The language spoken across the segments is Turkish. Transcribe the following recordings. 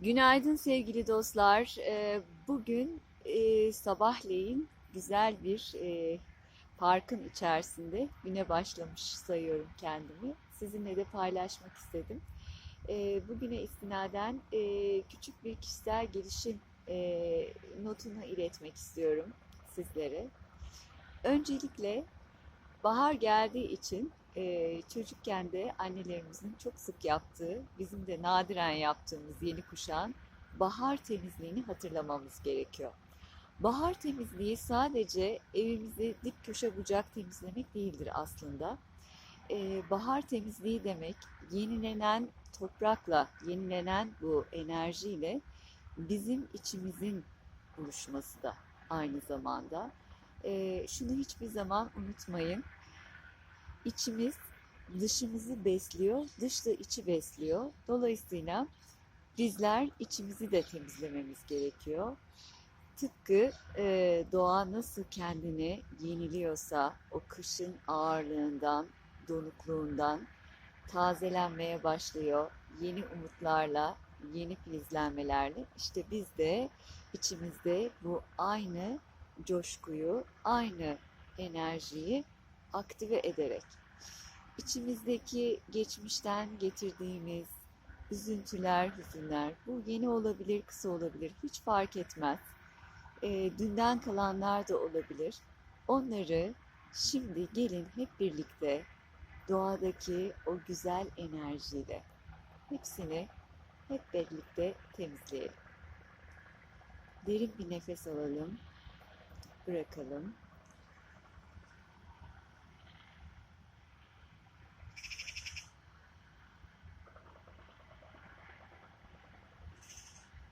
Günaydın sevgili dostlar. Ee, Bugün e, sabahleyin güzel bir e, parkın içerisinde güne başlamış sayıyorum kendimi. Sizinle de paylaşmak istedim. E, Bugüne istinaden e, küçük bir kişisel gelişim notunu iletmek istiyorum sizlere. Öncelikle bahar geldiği için e, çocukken de annelerimizin çok sık yaptığı, bizim de nadiren yaptığımız yeni kuşağın bahar temizliğini hatırlamamız gerekiyor. Bahar temizliği sadece evimizi dip köşe bucak temizlemek değildir aslında. Ee, bahar temizliği demek yenilenen toprakla, yenilenen bu enerjiyle bizim içimizin buluşması da aynı zamanda. Ee, şunu hiçbir zaman unutmayın. İçimiz dışımızı besliyor, dış da içi besliyor. Dolayısıyla bizler içimizi de temizlememiz gerekiyor. Tıpkı e, doğa nasıl kendini yeniliyorsa o kışın ağırlığından, donukluğundan tazelenmeye başlıyor. Yeni umutlarla, yeni filizlenmelerle işte biz de içimizde bu aynı coşkuyu, aynı enerjiyi aktive ederek içimizdeki geçmişten getirdiğimiz üzüntüler, hüzünler, bu yeni olabilir, kısa olabilir, hiç fark etmez. E, dünden kalanlar da olabilir. Onları şimdi gelin hep birlikte doğadaki o güzel enerjiyle hepsini hep birlikte temizleyelim. Derin bir nefes alalım, bırakalım.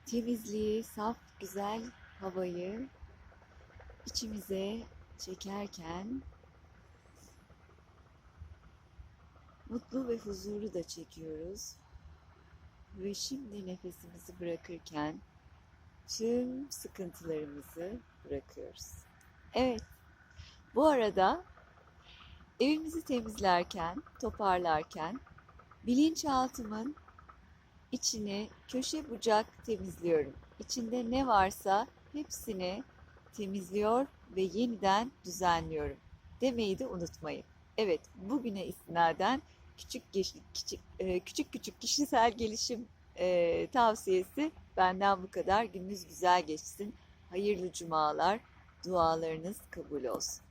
Temizliği, saf, güzel havayı içimize çekerken mutlu ve huzuru da çekiyoruz. Ve şimdi nefesimizi bırakırken tüm sıkıntılarımızı bırakıyoruz. Evet. Bu arada evimizi temizlerken, toparlarken bilinçaltımın içini köşe bucak temizliyorum. İçinde ne varsa hepsini temizliyor ve yeniden düzenliyorum. Demeyi de unutmayın. Evet, bugüne istinaden küçük küçük e, küçük, küçük kişisel gelişim e, tavsiyesi benden bu kadar. Gününüz güzel geçsin. Hayırlı cumalar. Dualarınız kabul olsun.